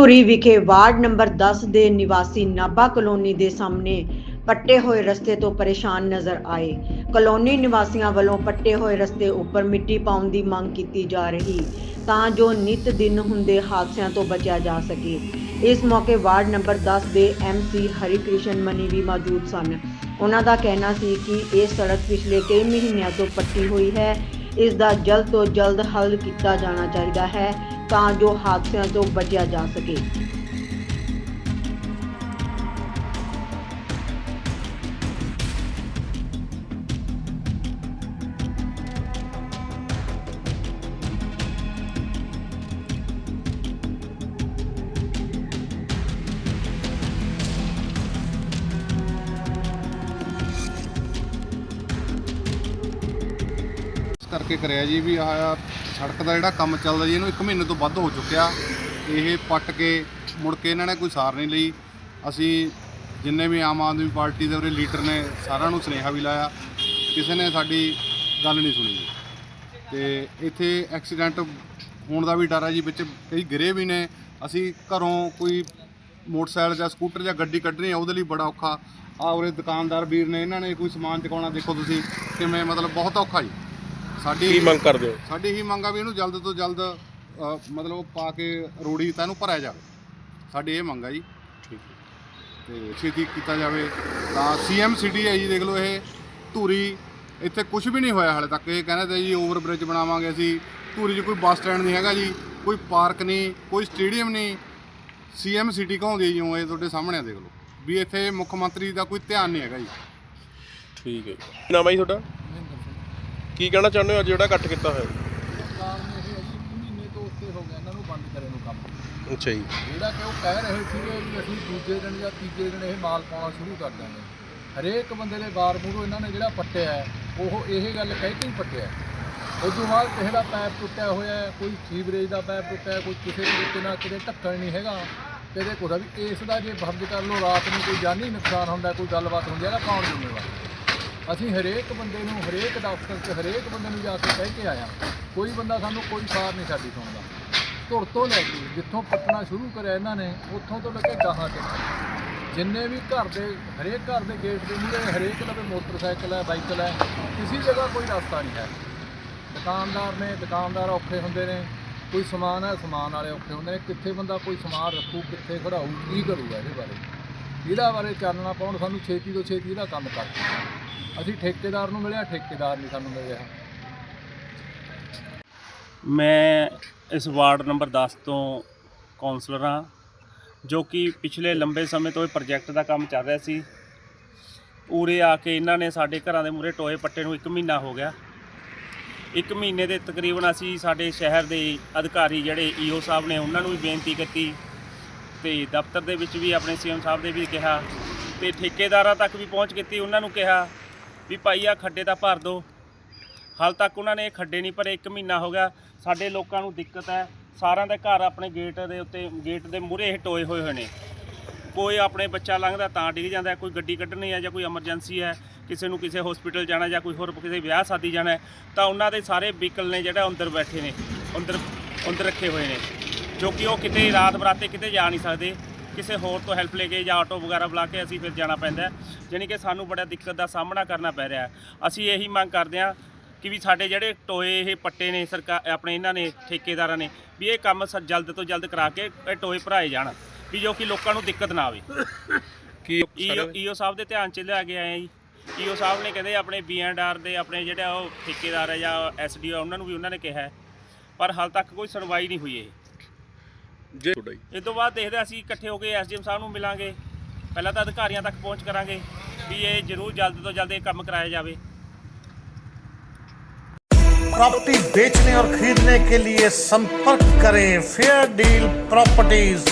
ਧੂਰੀ ਵਿਖੇ ward number 10 ਦੇ ਨਿਵਾਸੀ ਨਾਭਾ ਕਲੋਨੀ ਦੇ ਸਾਹਮਣੇ ਪੱਟੇ ਹੋਏ ਰਸਤੇ ਤੋਂ ਪਰੇਸ਼ਾਨ ਨਜ਼ਰ ਆਏ। ਕਲੋਨੀ ਨਿਵਾਸੀਆਂ ਵੱਲੋਂ ਪੱਟੇ ਹੋਏ ਰਸਤੇ ਉੱਪਰ ਮਿੱਟੀ ਪਾਉਣ ਦੀ ਮੰਗ ਕੀਤੀ ਜਾ ਰਹੀ, ਤਾਂ ਜੋ ਨਿਤ ਦਿਨ ਹੁੰਦੇ ਹਾਦਸਿਆਂ ਤੋਂ ਬਚਿਆ ਜਾ ਸਕੇ। ਇਸ ਮੌਕੇ ਵਾਰਡ ਨੰਬਰ 10 ਦੇ ਐਮਸੀ ਹਰੀ ਕ੍ਰਿਸ਼ਨ ਮਨੀ ਵੀ ਮੌਜੂਦ ਸਨ। ਉਹਨਾਂ ਦਾ ਕਹਿਣਾ ਸੀ ਕਿ ਇਹ ਸੜਕ ਪਿਛਲੇ ਕਈ ਮਹੀਨਿਆਂ ਤੋਂ ਪੱਟੀ ਹੋਈ ਹੈ। ਇਸ ਦਾ ਜਲਦ ਤੋਂ ਜਲਦ ਹੱਲ ਕੀਤਾ ਜਾਣਾ ਚਾਹੀਦਾ ਹੈ। ਤਾਂ ਜੋ ਹਾਦਸਿਆਂ ਤੋਂ ਬਚਿਆ ਜਾ ਸਕੇ। ਇਸ ਕਰਿਆ ਜੀ ਵੀ ਆਹ ਸੜਕ ਦਾ ਜਿਹੜਾ ਕੰਮ ਚੱਲਦਾ ਜੀ, ਇਹਨੂੰ 1 ਮਹੀਨੇ ਤੋਂ ਵੱਧ ਹੋ ਚੁੱਕਿਆ। ਇਹ ਪੱਟ ਕੇ ਮੁੜ ਕੇ ਇਹਨਾਂ ਨੇ ਕੋਈ ਸਾਰ ਨਹੀਂ ਲਈ। ਅਸੀਂ ਜਿੰਨੇ ਵੀ ਆਮ ਆਦਮੀ ਪਾਰਟੀ ਦੇ ਉਰੇ ਲੀਡਰ ਨੇ, ਸਾਰਿਆਂ ਨੂੰ ਸੁਨੇਹਾ ਵੀ ਲਾਇਆ। ਕਿਸੇ ਨੇ ਸਾਡੀ ਗੱਲ ਨਹੀਂ ਸੁਣੀ ਜੀ। ਤੇ ਇੱਥੇ ਐਕਸੀਡੈਂਟ ਹੋਣ ਦਾ ਵੀ ਡਰ ਹੈ ਜੀ, ਵਿੱਚ ਕਈ ਗਿਰੇ ਵੀ ਨੇ। ਅਸੀਂ ਘਰੋਂ ਕੋਈ ਮੋਟਰਸਾਈਕਲ ਜਾਂ ਸਕੂਟਰ ਜਾਂ ਗੱਡੀ ਕੱਢਣੀ ਆ, ਉਹਦੇ ਲਈ ਬੜਾ ਔਖਾ। ਆ ਉਰੇ ਦੁਕਾਨਦਾਰ ਵੀਰ ਨੇ, ਇਹਨਾਂ ਨੇ ਕੋਈ ਸਮਾਨ ਚੁਕਾਉਣਾ ਦੇਖੋ ਤੁਸੀਂ, ਕਿਵੇਂ ਮਤਲਬ ਬਹੁਤ ਔਖਾ ਜੀ। ਸਾਡੀ ਕੀ ਮੰਗ ਕਰਦੇ ਹੋ? ਸਾਡੀ ਹੀ ਮੰਗ ਆ ਵੀ ਇਹਨੂੰ ਜਲਦ ਤੋਂ ਜਲਦ ਅ, ਮਤਲਬ ਉਹ ਪਾ ਕੇ ਰੋੜੀ ਤਾਂ ਇਹਨੂੰ ਭਰਿਆ ਜਾਵੇ। ਸਾਡੀ ਇਹ ਮੰਗ ਆ ਜੀ। ਠੀਕ ਤੇ ਛੇਤੀ ਕੀਤਾ ਜਾਵੇ। ਤਾਂ ਸੀਐਮ ਸਿਟੀ ਹੈ ਜੀ ਦੇਖ ਲਓ ਇਹ ਧੂਰੀ ਇੱਥੇ ਕੁਝ ਵੀ ਨਹੀਂ ਹੋਇਆ ਹਾਲੇ ਤੱਕ। ਇਹ ਕਹਿੰਦੇ ਤੇ ਜੀ ਓਵਰ ਬ੍ਰਿਜ ਬਣਾਵਾਂਗੇ ਅਸੀਂ। ਧੂਰੀ 'ਚ ਕੋਈ ਬੱਸ ਸਟੈਂਡ ਨਹੀਂ ਹੈਗਾ ਜੀ ਕੋਈ ਪਾਰਕ ਨਹੀਂ ਕੋਈ ਸਟੇਡੀਅਮ ਨਹੀਂ। ਸੀਐਮ ਸਿਟੀ ਕਹਾਉਂਦੇ ਜੀ ਉਹ ਇਹ ਤੁਹਾਡੇ ਸਾਹਮਣੇ ਆ ਦੇਖ ਲਓ। ਵੀ ਇੱਥੇ ਮੁੱਖ ਮੰਤਰੀ ਦਾ ਕੋਈ ਧਿਆਨ ਨਹੀਂ ਹੈਗਾ ਜੀ। ਠੀਕ ਹੈ ਕੀ ਨਾਮ ਹੈ ਜੀ ਤੁਹਾਡਾ? ਕੀ ਕਹਿਣਾ ਚਾਹੁੰਦੇ ਹੋ? ਅੱਜ ਜਿਹੜਾ ਇਕੱਠ ਕੀਤਾ ਹੋਇਆ। ਕਾਰਨ ਇਹ ਹੈ ਜੀ ਇੱਕ ਮਹੀਨੇ ਤੋਂ ਉੱਤੇ ਹੋ ਗਿਆ ਇਹਨਾਂ ਨੂੰ ਬੰਦ ਕਰੇ ਨੂੰ ਕੰਮ ਅੱਛਾ ਜੀ। ਜਿਹੜਾ ਕਿ ਉਹ ਕਹਿ ਰਹੇ ਸੀਗੇ ਵੀ ਅਸੀਂ ਦੂਜੇ ਦਿਨ ਜਾਂ ਤੀਜੇ ਦਿਨ ਇਹ ਮਾਲ ਪਾਉਣਾ ਸ਼ੁਰੂ ਕਰ ਦਾਂਗੇ ਹਰੇਕ ਬੰਦੇ ਦੇ ਬਾਰ ਮੂਹਰੋਂ ਇਹਨਾਂ ਨੇ ਜਿਹੜਾ ਪੱਟਿਆ ਹੈ, ਉਹ ਇਹ ਗੱਲ ਕਹਿ ਕੇ ਹੀ ਪੱਟਿਆ ਹੈ। ਉਸ ਤੋਂ ਬਾਅਦ ਕਿਸੇ ਦਾ ਪੈਪ ਟੁੱਟਿਆ ਹੋਇਆ ਹੈ ਕੋਈ ਸੀਵਰੇਜ ਦਾ ਪੈਪ ਟੁੱਟਿਆ ਹੈ, ਕੋਈ ਕਿਸੇ ਤਰੀਕੇ ਨਾਲ ਕਿਤੇ ਢੱਕਣ ਨਹੀਂ ਹੈਗਾ। ਕਿਤੇ ਕੋਦਾ ਵੀ ਇਸ ਦਾ ਜੇ ਫਰਜ਼ ਕਰ ਲਓ ਰਾਤ ਨੂੰ ਕੋਈ ਜਾਨੀ ਨੁਕਸਾਨ ਹੁੰਦਾ ਕੋਈ ਗੱਲਬਾਤ ਹੁੰਦੀ ਹੈ ਤਾਂ ਕੌਣ ਜ਼ਿੰਮੇਵਾਰ? ਅਸੀਂ ਹਰੇਕ ਬੰਦੇ ਨੂੰ, ਹਰੇਕ ਦਫ਼ਤਰ 'ਚ, ਹਰੇਕ ਬੰਦੇ ਨੂੰ ਜਾ ਕੇ ਕਹਿ ਕੇ ਆਇਆ, ਕੋਈ ਬੰਦਾ ਸਾਨੂੰ ਕੋਈ ਸਾਰ ਨਹੀਂ ਸਾਡੀ ਸੁਣਦਾ। ਧੁਰ ਤੋਂ ਲੈ ਕੇ, ਜਿੱਥੋਂ ਪੱਟਣਾ ਸ਼ੁਰੂ ਕਰਿਆ ਇਹਨਾਂ ਨੇ, ਉੱਥੋਂ ਤੋਂ ਲੈ ਕੇ ਗਾਹਾਂ ਤੱਕ। ਜਿੰਨੇ ਵੀ ਘਰ ਦੇ, ਹਰੇਕ ਘਰ ਦੇ ਗੇਟ ਦੇ ਮੂਹਰੇ ਹਰੇਕ ਲਵੇ ਮੋਟਰਸਾਈਕਲ ਹੈ, ਬਾਈਕਲ ਹੈ, ਕਿਸੇ ਜਗ੍ਹਾ ਕੋਈ ਰਸਤਾ ਨਹੀਂ ਹੈ। ਦੁਕਾਨਦਾਰ ਨੇ, ਦੁਕਾਨਦਾਰ ਔਖੇ ਹੁੰਦੇ ਨੇ, ਕੋਈ ਸਮਾਨ ਹੈ, ਸਮਾਨ ਵਾਲੇ ਔਖੇ ਹੁੰਦੇ ਨੇ, ਕਿੱਥੇ ਬੰਦਾ ਕੋਈ ਸਮਾਨ ਰੱਖੂ, ਕਿੱਥੇ ਖੜਾਊ ਕੀ ਕਰੂਗਾ ਇਹਦੇ ਬਾਰੇ। ਇਹਦਾ ਬਾਰੇ ਚਾਨਣਾ ਪਾਉਣ, ਸਾਨੂੰ ਛੇਤੀ ਤੋਂ ਛੇਤੀ ਇਹਦਾ ਕੰਮ ਕਰ। ਅਸੀਂ ਠੇਕੇਦਾਰ ਨੂੰ ਮਿਲਿਆ, ਠੇਕੇਦਾਰ ਨਹੀਂ ਸਾਨੂੰ ਮਿਲ ਰਿਹਾ ਮੈਂ ਇਸ ਵਾਰਡ ਨੰਬਰ 10 ਤੋਂ ਕਾਉਂਸਲਰ ਹਾਂ, ਜੋ ਕਿ ਪਿਛਲੇ ਲੰਬੇ ਸਮੇਂ ਤੋਂ ਇਹ ਪ੍ਰੋਜੈਕਟ ਦਾ ਕੰਮ ਚੱਲ ਰਿਹਾ ਸੀ। ਉਰੇ ਆ ਕੇ ਇਹਨਾਂ ਨੇ ਸਾਡੇ ਘਰਾਂ ਦੇ ਮੂਹਰੇ ਟੋਏ ਪੱਟੇ ਨੂੰ 1 ਮਹੀਨਾ ਹੋ ਗਿਆ। 1 ਮਹੀਨੇ ਦੇ ਤਕਰੀਬਨ ਅਸੀਂ ਸਾਡੇ ਸ਼ਹਿਰ ਦੇ ਅਧਿਕਾਰੀ ਜਿਹੜੇ ਈਓ ਸਾਹਿਬ ਨੇ ਉਹਨਾਂ ਨੂੰ ਵੀ ਬੇਨਤੀ ਕੀਤੀ ਤੇ ਦਫ਼ਤਰ ਦੇ ਵਿੱਚ ਵੀ ਆਪਣੇ ਸੀਐਮ ਸਾਹਿਬ ਦੇ ਵੀ ਕਿਹਾ ਤੇ ਠੇਕੇਦਾਰਾਂ ਤੱਕ ਵੀ ਪਹੁੰਚ ਕੀਤੀ, ਉਹਨਾਂ ਨੂੰ ਕਿਹਾ ਵੀ ਭਾਈ ਆ ਖੱਡੇ ਤਾਂ ਭਰ ਦਿਓ ਹਾਲ ਤੱਕ ਉਹਨਾਂ ਨੇ ਇਹ ਖੱਡੇ ਨਹੀਂ ਭਰੇ 1 ਮਹੀਨਾ ਹੋ ਗਿਆ। ਸਾਡੇ ਲੋਕਾਂ ਨੂੰ ਦਿੱਕਤ ਹੈ। ਸਾਰਿਆਂ ਦੇ ਘਰ ਆਪਣੇ ਗੇਟ ਦੇ ਉੱਤੇ, ਗੇਟ ਦੇ ਮੂਹਰੇ ਇਹ ਟੋਏ ਹੋਏ ਹੋਏ ਨੇ। ਕੋਈ ਆਪਣੇ ਬੱਚਾ ਲੰਘਦਾ ਤਾਂ ਡਿੱਗ ਜਾਂਦਾ ਕੋਈ ਗੱਡੀ ਕੱਢਣੀ ਹੈ ਜਾਂ ਕੋਈ ਐਮਰਜੈਂਸੀ ਹੈ, ਕਿਸੇ ਨੂੰ ਕਿਸੇ ਹਸਪੀਟਲ ਜਾਣਾ ਜਾਂ ਕੋਈ ਹੋਰ ਕਿਸੇ ਵਿਆਹ ਸ਼ਾਦੀ ਜਾਣਾ ਤਾਂ ਉਹਨਾਂ ਦੇ ਸਾਰੇ ਵਹੀਕਲ ਨੇ ਜਿਹੜਾ ਅੰਦਰ ਬੈਠੇ ਨੇ, ਅੰਦਰ ਅੰਦਰ ਰੱਖੇ ਹੋਏ ਨੇ, ਜੋ ਕਿ ਉਹ ਕਿਤੇ ਰਾਤ ਬਰਾਤੇ ਕਿਤੇ ਜਾ ਨਹੀਂ ਸਕਦੇ। ਕਿਸੇ ਹੋਰ ਤੋਂ ਹੈਲਪ ਲੈ ਕੇ ਜਾਂ ਆਟੋ ਵਗੈਰਾ ਬੁਲਾ ਕੇ ਅਸੀਂ ਫਿਰ ਜਾਣਾ ਪੈਂਦਾ ਹੈ। ਜਾਣੀ ਕਿ ਸਾਨੂੰ ਬੜਾ ਦਿੱਕਤ ਦਾ ਸਾਹਮਣਾ ਕਰਨਾ ਪੈ ਰਿਹਾ ਹੈ। ਅਸੀਂ ਇਹੀ ਮੰਗ ਕਰਦੇ ਹਾਂ ਕਿ ਵੀ ਸਾਡੇ ਜਿਹੜੇ ਟੋਏ ਇਹ ਪੱਟੇ ਨੇ ਸਰਕਾਰ ਆਪਣੇ ਇਹਨਾਂ ਨੇ ਠੇਕੇਦਾਰਾਂ ਨੇ ਵੀ ਇਹ ਕੰਮ ਜਲਦ ਤੋਂ ਜਲਦ ਕਰਾ ਕੇ ਇਹ ਟੋਏ ਭਰਾਏ ਜਾਣ ਵੀ ਜੋ ਕਿ ਲੋਕਾਂ ਨੂੰ ਦਿੱਕਤ ਨਾ ਆਵੇ। ਕੀ ਈਓ ਸਾਹਿਬ ਦੇ ਧਿਆਨ ਚ ਲਿਆ ਕੇ ਆਏ ਆ ਜੀ। ਈਓ ਸਾਹਿਬ ਨੇ ਕਹਿੰਦੇ ਆਪਣੇ ਬੀਐਨਆਰ ਦੇ ਆਪਣੇ ਜਿਹੜਾ ਉਹ ਠੇਕੇਦਾਰ ਹੈ ਜਾਂ ਐਸਡੀਓ ਉਹਨਾਂ ਨੂੰ ਵੀ ਉਹਨਾਂ ਨੇ ਕਿਹਾ ਹੈ। ਪਰ ਹਾਲ ਤੱਕ ਕੋਈ ਸੁਣਵਾਈ ਨਹੀਂ ਹੋਈ ਇਹ। ਜੇ ਤੁਹਾਡਾ ਜੀ ਇਸ ਤੋਂ ਬਾਅਦ ਦੇਖਦੇ ਹਾਂ ਅਸੀਂ ਇਕੱਠੇ ਹੋ ਕੇ ਐਸਡੀਐਮ ਸਾਹਿਬ ਨੂੰ ਮਿਲਾਂਗੇ ਪਹਿਲਾਂ ਤਾਂ ਅਧਿਕਾਰੀਆਂ ਤੱਕ ਪਹੁੰਚ ਕਰਾਂਗੇ ਵੀ ਇਹ ਜ਼ਰੂਰ ਜਲਦ ਤੋਂ ਜਲਦ ਇਹ ਕੰਮ ਕਰਾਇਆ ਜਾਵੇ प्रॉपर्टी बेचने और खरीदने के लिए संपर्क करें फेयर डील प्रॉपर्टीज